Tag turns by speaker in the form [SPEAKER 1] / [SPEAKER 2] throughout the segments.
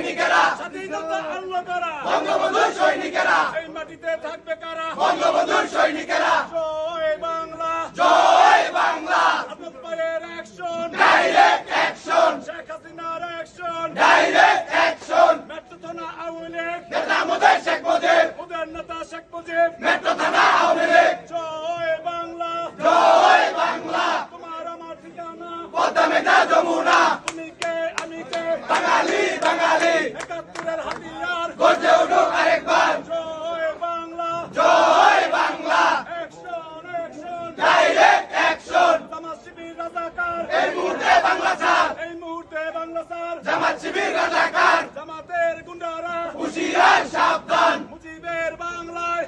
[SPEAKER 1] সৈনিকেরা
[SPEAKER 2] স্বাধীনতা আল্লাহ করা
[SPEAKER 1] বঙ্গবন্ধুর সৈনিকেরা
[SPEAKER 2] এই মাটিতে থাকবে কারা?
[SPEAKER 1] বঙ্গবন্ধুর সৈনিকেরা।
[SPEAKER 2] জয় বাংলা।
[SPEAKER 1] জয় বাংলা।
[SPEAKER 2] আজব ভাইয়ের অ্যাকশন
[SPEAKER 1] ডাইরেক্ট অ্যাকশন
[SPEAKER 2] শেখ হাসিনার অ্যাকশন
[SPEAKER 1] ডাইরেক্ট অ্যাকশন
[SPEAKER 2] মেট্রো থানা আওয়ামী লীগ।
[SPEAKER 1] নেতা মুজিব শেখ মুজিব।
[SPEAKER 2] ওদের নেতা শেখ মুজিব।
[SPEAKER 1] মেট্রো থানা আওয়ামী লীগ।
[SPEAKER 2] জয় বাংলা।
[SPEAKER 1] জয় বাংলা।
[SPEAKER 2] তোমার আমার ঠিকানা।
[SPEAKER 1] পদ্মা মেঘনা যমুনা
[SPEAKER 2] তুমি কে আমি কে
[SPEAKER 1] বাঙালি বাঙালি
[SPEAKER 2] একাত্তরের হাতিয়ার
[SPEAKER 1] গর্জে উঠুক আরেকবার
[SPEAKER 2] জয় বাংলা
[SPEAKER 1] জয় Bangla
[SPEAKER 2] action action
[SPEAKER 1] direct action
[SPEAKER 2] Jamaat Shibir রাজাকার
[SPEAKER 1] এই মুহূর্তে বাংলা স্যার
[SPEAKER 2] এই মুহূর্তে বাংলা স্যার
[SPEAKER 1] জামাত শিবির রাজাকার
[SPEAKER 2] জামাতের গুন্ডারা
[SPEAKER 1] হুশিয়ার সাবধান।
[SPEAKER 2] মুজিবের বাংলায়।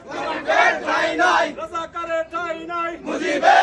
[SPEAKER 1] ঠাই নাই।
[SPEAKER 2] রাজাকারের ঠাই নাই।
[SPEAKER 1] মুজিবের